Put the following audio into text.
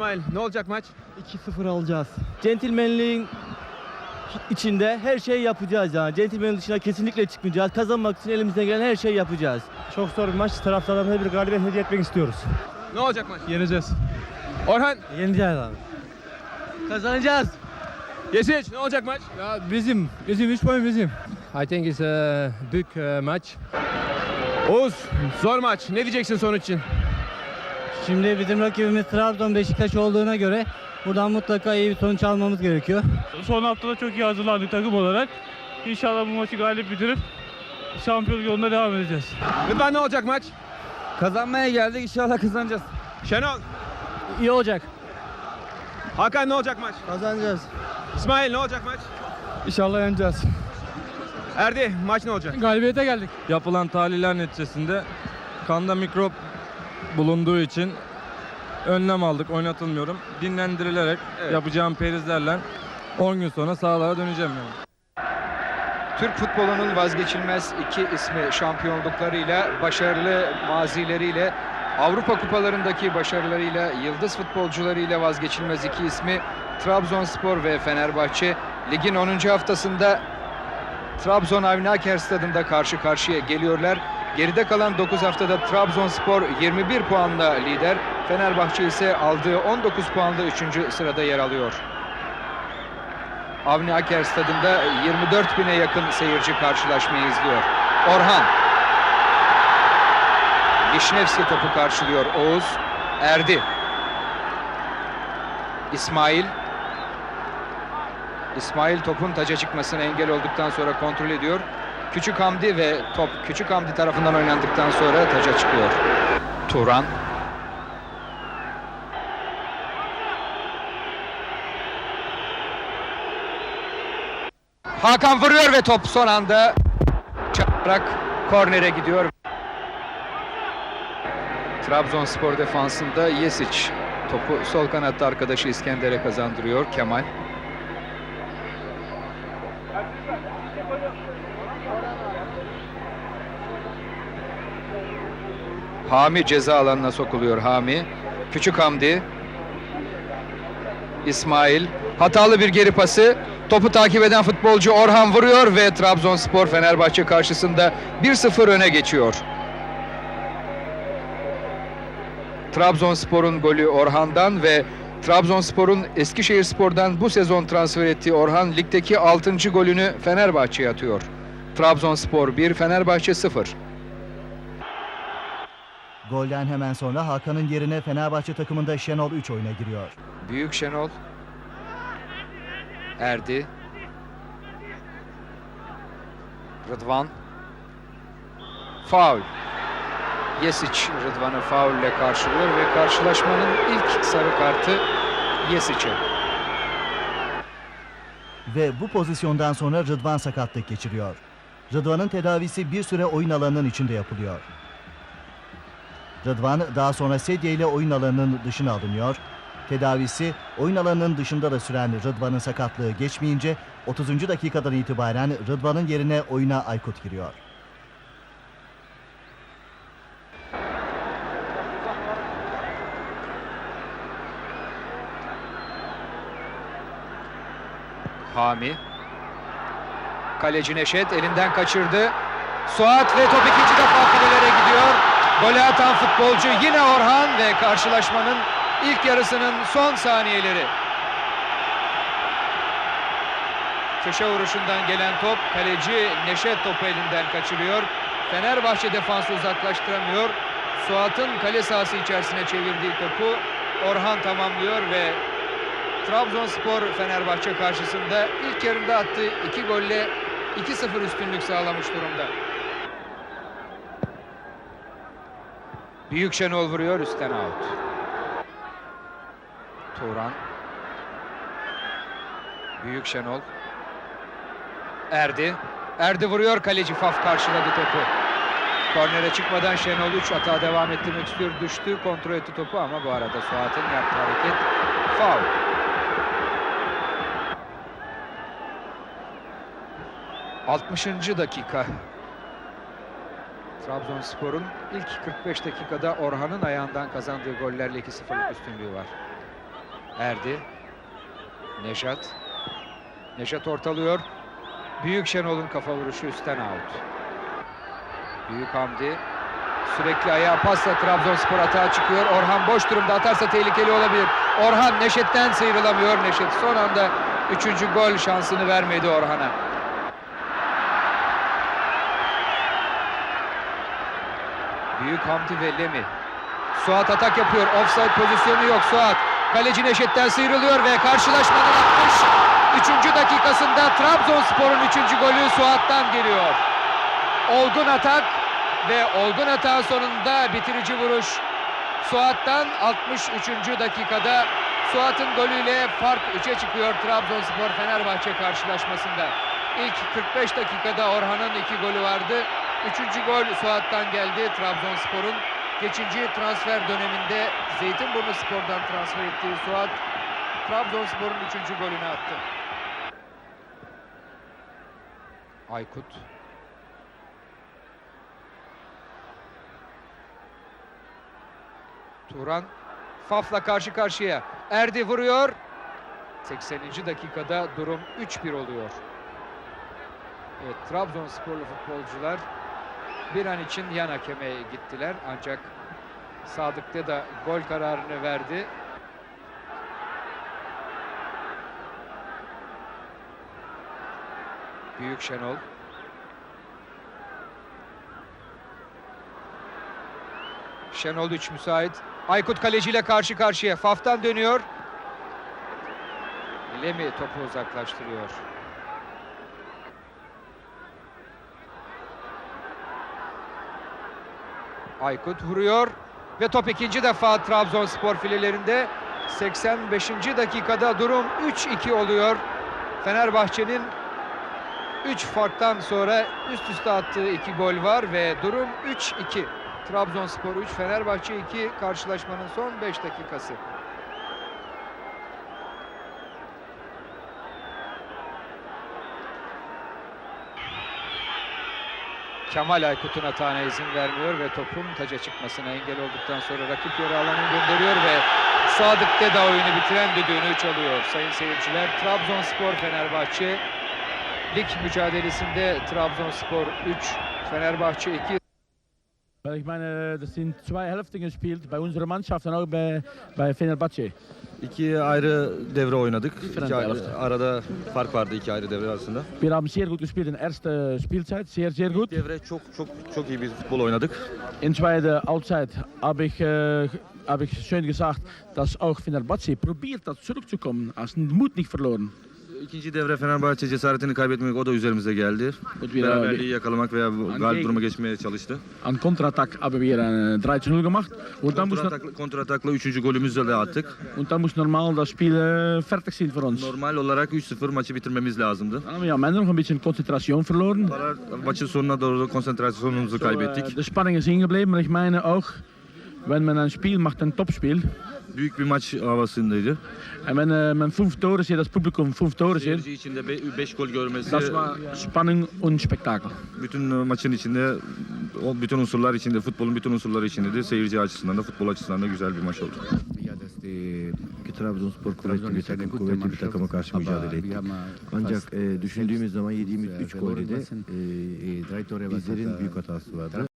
İsmail ne olacak maç? 2-0 alacağız. Centilmenliğin içinde her şeyi yapacağız yani. Centilmenin dışına kesinlikle çıkmayacağız. Kazanmak için elimizden gelen her şeyi yapacağız. Çok zor bir maç. Taraftarlarına bir galibiyet hediye etmek istiyoruz. Ne olacak maç? Yeneceğiz. Orhan, Yeneceğiz abi. Kazanacağız. Yesiç ne olacak maç? Ya bizim, bizim 3 puan bizim. I think it's a big uh, match. Oğuz, zor maç. Ne diyeceksin sonuç için? Şimdi bizim rakibimiz Trabzon Beşiktaş olduğuna göre buradan mutlaka iyi bir sonuç almamız gerekiyor. Son haftada çok iyi hazırlandık takım olarak. İnşallah bu maçı galip bitirip şampiyonluk yolunda devam edeceğiz. Rıdvan ne olacak maç? Kazanmaya geldik inşallah kazanacağız. Şenol, İyi olacak. Hakan ne olacak maç? Kazanacağız. İsmail ne olacak maç? İnşallah yeneceğiz. Erdi, maç ne olacak? Galibiyete geldik. yapılan tahliller neticesinde kanda mikrop bulunduğu için önlem aldık, oynatılmıyorum. Dinlendirilerek Evet. yapacağım perizlerle 10 gün sonra sahalara döneceğim yani. Türk futbolunun vazgeçilmez iki ismi şampiyonluklarıyla, başarılı mazileriyle, Avrupa kupalarındaki başarılarıyla, yıldız futbolcularıyla vazgeçilmez iki ismi Trabzonspor ve Fenerbahçe. Ligin 10. haftasında Trabzon Avni Aker stadında karşı karşıya geliyorlar. Geride kalan 9 haftada Trabzonspor 21 puanla lider, Fenerbahçe ise aldığı 19 puanla 3. sırada yer alıyor. Avni Aker stadında 24 bine yakın seyirci karşılaşmayı izliyor. Orhan. Vişnevski topu karşılıyor. Oğuz. Erdi. İsmail. İsmail topun taca çıkmasına engel olduktan sonra kontrol ediyor. Küçük Hamdi ve top Küçük Hamdi tarafından oynandıktan sonra taca çıkıyor. Turan. Hakan vuruyor ve top son anda çarparak kornere gidiyor. Trabzonspor defansında Yesic topu sol kanatta arkadaşı İskender'e kazandırıyor Kemal. Hami ceza alanına sokuluyor Hami. Küçük Hamdi. İsmail. Hatalı bir geri pası. Topu takip eden futbolcu Orhan vuruyor ve Trabzonspor Fenerbahçe karşısında 1-0 öne geçiyor. Trabzonspor'un golü Orhan'dan ve Trabzonspor'un Eskişehirspor'dan bu sezon transfer ettiği Orhan ligdeki 6. golünü Fenerbahçe'ye atıyor. Trabzonspor 1, Fenerbahçe 0. Golden hemen sonra Hakan'ın yerine Fenerbahçe takımında Şenol 3 oyuna giriyor. Büyük Şenol. Erdi. Rıdvan. Faul. Yesic Rıdvan'ı faulle karşılıyor ve karşılaşmanın ilk sarı kartı Yesic'e. Ve bu pozisyondan sonra Rıdvan sakatlık geçiriyor. Rıdvan'ın tedavisi bir süre oyun alanının içinde yapılıyor. Rıdvan daha sonra sedye ile oyun alanının dışına alınıyor. Tedavisi oyun alanının dışında da süren Rıdvan'ın sakatlığı geçmeyince 30. dakikadan itibaren Rıdvan'ın yerine oyuna Aykut giriyor. Hami. Kaleci Neşet elinden kaçırdı. Suat ve top ikinci defa filelere gidiyor. Golü atan futbolcu yine Orhan ve karşılaşmanın ilk yarısının son saniyeleri. Köşe vuruşundan gelen top kaleci Neşet topu elinden kaçırıyor. Fenerbahçe defansı uzaklaştıramıyor. Suat'ın kale sahası içerisine çevirdiği topu Orhan tamamlıyor ve Trabzonspor Fenerbahçe karşısında ilk yarımda attığı iki golle 2-0 üstünlük sağlamış durumda. Büyük Şenol vuruyor üstten out. Turan. Büyük Şenol. Erdi. Erdi vuruyor kaleci Faf karşıladı topu. Kornere çıkmadan Şenol 3 hata devam ettirmek istiyor. Düştü kontrol etti topu ama bu arada Suat'ın yaptığı hareket faul. ...60. dakika. Trabzonspor'un ilk 45 dakikada Orhan'ın ayağından kazandığı gollerle 2-0'lık üstünlüğü var. Erdi. Nejat. Nejat ortalıyor. Büyük Şenol'un kafa vuruşu üstten out. Büyük Hamdi. Sürekli ayağa pasla Trabzonspor atağa çıkıyor. Orhan boş durumda atarsa tehlikeli olabilir. Orhan Neşet'ten sıyrılamıyor. Neşet son anda üçüncü gol şansını vermedi Orhan'a. Büyük Hamdi ve Lemi. Suat atak yapıyor. Offside pozisyonu yok. Suat kaleci Neşet'ten sıyrılıyor ve karşılaşmanın 63. dakikasında Trabzonspor'un 3. golü Suat'tan geliyor. Olgun atak ve olgun atağın sonunda bitirici vuruş Suat'tan 63. dakikada Suat'ın golüyle fark 3'e çıkıyor Trabzonspor Fenerbahçe karşılaşmasında. İlk 45 dakikada Orhan'ın iki golü vardı. Üçüncü gol Suat'tan geldi Trabzonspor'un. Geçici transfer döneminde Zeytinburnu Spor'dan transfer ettiği Suat Trabzonspor'un üçüncü golünü attı. Aykut Turan Faf'la karşı karşıya. Erdi vuruyor. 80. dakikada durum 3-1 oluyor. Evet, Trabzonsporlu futbolcular bir an için yan hakeme gittiler. Ancak Sadık da gol kararını verdi. Büyük Şenol. Şenol 3 müsait. Aykut kaleciyle karşı karşıya. Faf'tan dönüyor. Lemi topu uzaklaştırıyor. Aykut vuruyor ve top ikinci defa Trabzonspor filelerinde 85. dakikada durum 3-2 oluyor. Fenerbahçe'nin 3 farktan sonra üst üste attığı 2 gol var ve durum 3-2. Trabzonspor 3, Fenerbahçe 2 karşılaşmanın son 5 dakikası. Kemal Aykut'un hatana izin vermiyor ve topun taca çıkmasına engel olduktan sonra rakip yarı alanı gönderiyor ve Sadık Deda oyunu bitiren düdüğünü çalıyor. Sayın seyirciler Trabzonspor Fenerbahçe lig mücadelesinde Trabzonspor 3, Fenerbahçe 2 Weil ich meine, das sind zwei Hälften gespielt, bei unserer Mannschaft und auch bei, bei Fenerbahce. İki ayrı devre oynadık. İki ayrı- arada fark vardı iki ayrı devre arasında. Wir haben sehr gut gespielt in der ersten Spielzeit, sehr, sehr gut. Devre çok çok çok iyi bir futbol oynadık. In zweiter Halbzeit habe ich, äh, habe ich schön gesagt, dass auch Fenerbahce probiert hat zurückzukommen, also Mut nicht verloren. İkinci devre Fenerbahçe cesaretini kaybetmek o da üzerimize geldi. Wir, Beraberliği yakalamak veya galip duruma geçmeye çalıştı. an Kontratak haben wir ein 3-0 gemacht. Und dann, muss, Kontratak, kontratakla üçüncü golümüzü de attık. und dann muss normal das Spiel äh, fertig sein für uns. Normal olarak 3-0 maçı bitirmemiz lazımdı. Dann haben wir am Ende noch ein bisschen Konzentration verloren. Maçın sonuna doğru konsantrasyonumuzu So, äh, kaybettik. de Spannung ist hingeblieben, aber ich meine auch, wenn man ein Spiel macht, ein Topspiel, Büyük bir maç havasındaydı. En wenn äh, man fünf Tore sieht, das Publikum fünf Tore sieht, Seyirci içinde 5 gol görmesi das war Spannung und Spektakel. bütün maçın içinde o bütün unsurlar içinde futbolun bütün unsurları içindedir. Seyirci açısından da futbol açısından da güzel bir maç oldu. ki Trabzonspor kuvvetli bir takım, kuvvetli bir takıma karşı mücadele ettik. Ancak e, düşündüğümüz zaman yediğimiz 3 golde de e, bizlerin büyük hatası vardı.